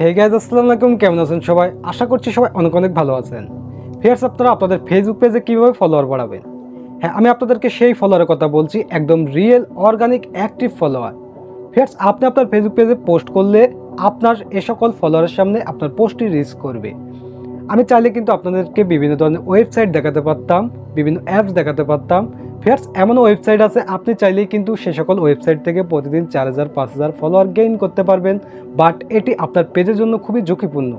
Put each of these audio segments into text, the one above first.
Hey guys আসসালামু আলাইকুম। কেমন আছেন সবাই? আশা করছি সবাই অনেক অনেক ভালো আছেন। ফিয়ার্স আপনারা আপনাদের ফেসবুক পেজে কীভাবে ফলোয়ার বাড়াবেন? হ্যাঁ আমি আপনাদেরকে সেই ফলোয়ারের কথা বলছি, একদম real organic active follower viewers আপনি আপনার ফেসবুক পেজে পোস্ট করলে আপনার এ সকল ফলোয়ারের সামনে আপনার পোস্টটি রিচ করবে। আমি চাইলে কিন্তু আপনাদেরকে বিভিন্ন ধরনের ওয়েবসাইট দেখাতে পারতাম, বিভিন্ন অ্যাপস দেখাতে পারতাম ফিয়ার্স এমন ওয়েবসাইট আছে, আপনি চাইলেই কিন্তু সে সকল ওয়েবসাইট থেকে প্রতিদিন চার হাজার, পাঁচ হাজার ফলোয়ার গেইন করতে পারবেন বাট এটি আপনার পেজের জন্য খুবই ঝুঁকিপূর্ণ।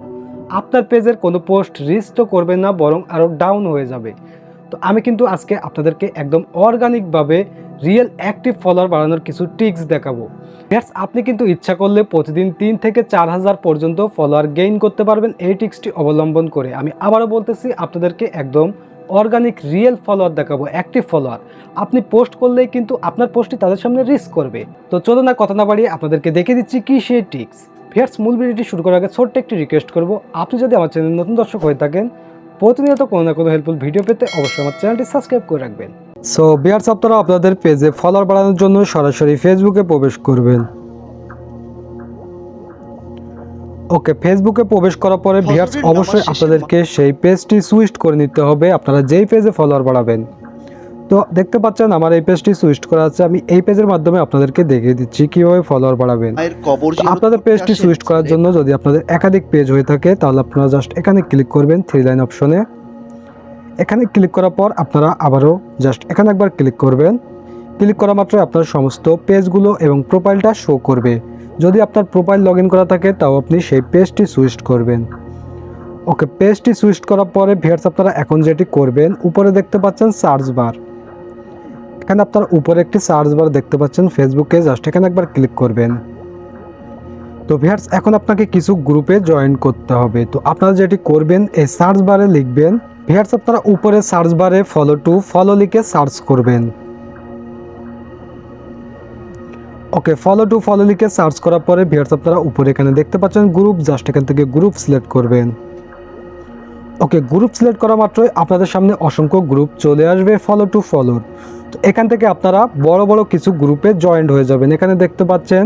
আপনার পেজের কোনো পোস্ট রিচ তো করবেন না, বরং আরও ডাউন হয়ে যাবে। তো আমি কিন্তু আজকে আপনাদেরকে একদম অর্গানিকভাবে রিয়েল অ্যাক্টিভ ফলোয়ার বাড়ানোর কিছু টিপস দেখাবো। ফ্রেন্ডস আপনি কিন্তু ইচ্ছা করলে প্রতিদিন তিন থেকে চার হাজার পর্যন্ত ফলোয়ার গেইন করতে পারবেন, এই টিপসটি অবলম্বন করে। আমি আবারও বলতেছি, আপনাদেরকে একদম অর্গানিক রিয়েল ফলোয়ার দেখাবো অ্যাক্টিভ ফলোয়ার আপনি পোস্ট করলেই কিন্তু আপনার পোস্টটি তাদের সামনে রিস্ক করবে। তো চলো না কথা না বাড়িয়ে আপনাদেরকে দেখে দিচ্ছি কি সেই টিক্স ফিয়ার্স মূল ভিডিওটি শুরু করার আগে ছোট্ট একটি রিকোয়েস্ট করব। আপনি যদি আমার চ্যানেল নতুন দর্শক হয়ে থাকেন, প্রতিনিয়ত কোনো না কোনো হেল্পফুল ভিডিও পেতে অবশ্যই আমার চ্যানেলটি সাবস্ক্রাইব করে রাখবেন। সো বিয়ার্স আপনারা আপনাদের পেজে ফলোয়ার বাড়ানোর জন্য সরাসরি ফেসবুকে প্রবেশ করবেন। ওকে ফেসবুকে প্রবেশ করার পরে ভিয়ার্স অবশ্যই আপনাদেরকে সেই পেজটি সুইচ করে নিতে হবে। আপনারা যেই পেজে ফলোয়ার বাড়াবেন। তো দেখতে পাচ্ছেন আমার এই পেজটি সুইচ করা আছে। আমি এই পেজের মাধ্যমে আপনাদেরকে দেখিয়ে দিচ্ছি কীভাবে ফলোয়ার বাড়াবেন। আপনাদের পেজটি সুইচ করার জন্য যদি আপনাদের একাধিক পেজ হয়ে থাকে তাহলে আপনারা জাস্ট এখানে ক্লিক করবেন থ্রি লাইন অপশনে এখানে ক্লিক করার পর আপনারা আবারও জাস্ট এখানে একবার ক্লিক করবেন। ক্লিক করা মাত্র আপনার সমস্ত পেজগুলো এবং প্রোফাইলটা শো করবে। যদি আপনার প্রোফাইল লগ করা থাকে, তাও আপনি সেই পেজটি সুইচ করবেন। ওকে পেজটি সুইচ করার পরে ভিয়ার্স আপনারা এখন যেটি করবেন, উপরে দেখতে পাচ্ছেন সার্চ বার এখানে আপনার উপরে একটি সার্চ বার দেখতে পাচ্ছেন ফেসবুকে জাস্ট এখানে একবার ক্লিক করবেন। তো ভিয়ার্স এখন আপনাকে কিছু গ্রুপে জয়েন করতে হবে। তো আপনারা যেটি করবেন, এই সার্চ বারে লিখবেন ভিয়ার্স আপনারা উপরে সার্চ বারে ফলো টু ফলো লিখে সার্চ করবেন। ওকে ফলো টু ফলো লিখে সার্চ করার পরে ভিয়ার্স আপনারা উপরে এখানে দেখতে পাচ্ছেন গ্রুপ জাস্ট এখান থেকে গ্রুপ সিলেক্ট করবেন। ওকে গ্রুপ সিলেক্ট করা মাত্রই আপনাদের সামনে অসংখ্য গ্রুপ চলে আসবে ফলো টু ফলোর তো এখান থেকে আপনারা বড় বড় কিছু গ্রুপে জয়েন্ট হয়ে যাবেন। এখানে দেখতে পাচ্ছেন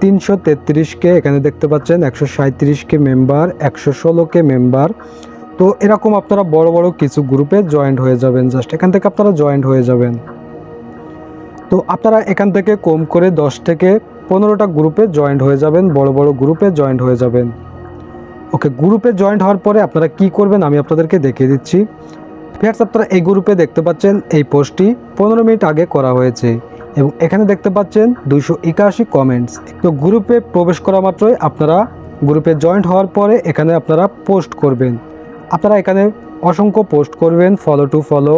তিনশো তেত্রিশকে এখানে দেখতে পাচ্ছেন একশো সাঁত্রিশকে মেম্বার একশো ষোলোকে মেম্বার তো এরকম আপনারা বড় বড় কিছু গ্রুপে জয়েন্ট হয়ে যাবেন। জাস্ট এখান থেকে আপনারা জয়েন্ট হয়ে যাবেন। তো আপনারা এখান থেকে কম করে দশ থেকে পনেরোটা গ্রুপে জয়েন্ট হয়ে যাবেন, বড় বড় গ্রুপে জয়েন্ট হয়ে যাবেন। ওকে, গ্রুপে জয়েন্ট হওয়ার পরে আপনারা কি করবেন আমি আপনাদেরকে দেখিয়ে দিচ্ছি। ফ্রেন্ডস, আপনারা এই গ্রুপে দেখতে পাচ্ছেন এই পোস্টটি পনেরো মিনিট আগে করা হয়েছে এবং এখানে দেখতে পাচ্ছেন দুইশো একাশি কমেন্টস তো গ্রুপে প্রবেশ করা মাত্রই আপনারা গ্রুপে জয়েন্ট হওয়ার পরে এখানে আপনারা পোস্ট করবেন। আপনারা এখানে অসংখ্য পোস্ট করবেন ফলো টু ফলো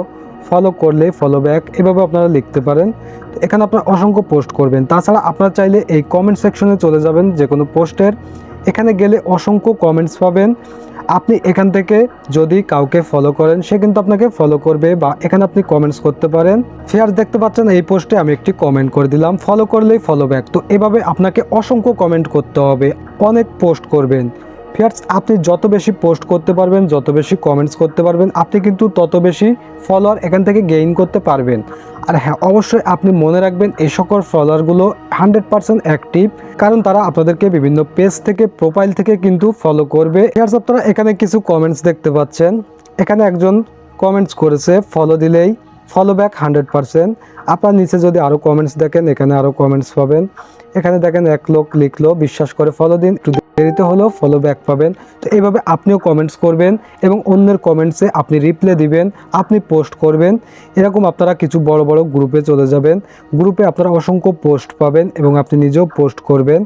ফলো করলে ফলো ব্যাক এভাবে আপনারা লিখতে পারেন। তো এখানে আপনারা অসংখ্য পোস্ট করবেন। তাছাড়া আপনারা চাইলে এই কমেন্ট সেকশনে চলে যাবেন যে কোনো পোস্টের এখানে গেলে অসংখ্য কমেন্টস পাবেন। আপনি এখান থেকে যদি কাউকে ফলো করেন, সে কিন্তু আপনাকে ফলো করবে বা এখানে আপনি কমেন্টস করতে পারেন। ফেয়ার দেখতে পাচ্ছেন এই পোস্টে আমি একটি কমেন্ট করে দিলাম। ফলো করলেই ফলো ব্যাক তো এভাবে আপনাকে অসংখ্য কমেন্ট করতে হবে। অনেক পোস্ট করবেন। ফিয়ার্স আপনি যত বেশি পোস্ট করতে পারবেন, যত বেশি কমেন্টস করতে পারবেন, আপনি কিন্তু তত বেশি ফলোয়ার এখান থেকে গেইন করতে পারবেন। আর হ্যাঁ অবশ্যই আপনি মনে রাখবেন এই সকল ফলোয়ারগুলো হান্ড্রেড পার্সেন্ট অ্যাক্টিভ কারণ তারা আপনাদেরকে বিভিন্ন পেজ থেকে প্রোফাইল থেকে কিন্তু ফলো করবে। ফিয়ার্স আপনারা এখানে কিছু কমেন্টস দেখতে পাচ্ছেন। এখানে একজন কমেন্টস করেছে ফলো দিলেই ফলো ব্যাক হান্ড্রেড পার্সেন্ট আপনার নিচে যদি আরও কমেন্টস দেখেন, এখানে আরও কমেন্টস পাবেন। এখানে দেখেন এক লোক লিখলো, বিশ্বাস করে ফলো দিন, একটু দেরিতে হলেও ফলো ব্যাক পাবেন। তো এইভাবে আপনিও কমেন্টস করবেন এবং অন্যের কমেন্টসে আপনি রিপ্লাই দিবেন, আপনি পোস্ট করবেন। এরকম আপনারা কিছু বড় বড় গ্রুপে চলে যাবেন। গ্রুপে আপনারা অসংখ্য পোস্ট পাবেন এবং আপনি নিজেও পোস্ট করবেন।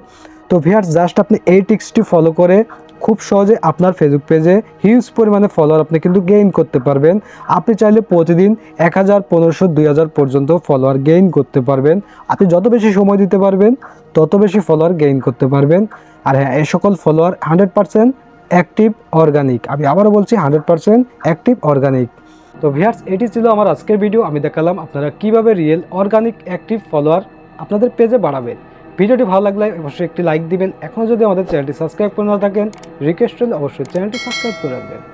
তো ভিয়ার্স জাস্ট আপনি এই টিক্সটি ফলো করে খুব সহজে আপনার ফেসবুক পেজে হিউজ পরিমাণে ফলোয়ার আপনি কিন্তু গেইন করতে পারবেন। আপনি চাইলে প্রতিদিন এক হাজার পনেরোশো, দুই হাজার পর্যন্ত ফলোয়ার গেইন করতে পারবেন। আপনি যত বেশি সময় দিতে পারবেন, তত বেশি ফলোয়ার গেইন করতে পারবেন। আর হ্যাঁ এই সকল follower hundred percent active organic আমি আবারও বলছি হান্ড্রেড পার্সেন্ট অ্যাক্টিভ অর্গানিক তো ভিয়ার্স এটি ছিল আমার আজকের ভিডিও আমি দেখালাম আপনারা কীভাবে রিয়েল অর্গানিক অ্যাক্টিভ ফলোয়ার আপনাদের পেজে বাড়াবেন। ভিডিওটি ভালো লাগলে অবশ্যই একটি লাইক দিবেন। এখনও যদি আমাদের চ্যানেলটি সাবস্ক্রাইব করে না থাকেন রিকোয়েস্ট অবশ্যই চ্যানেলটি সাবস্ক্রাইব করে রাখবেন।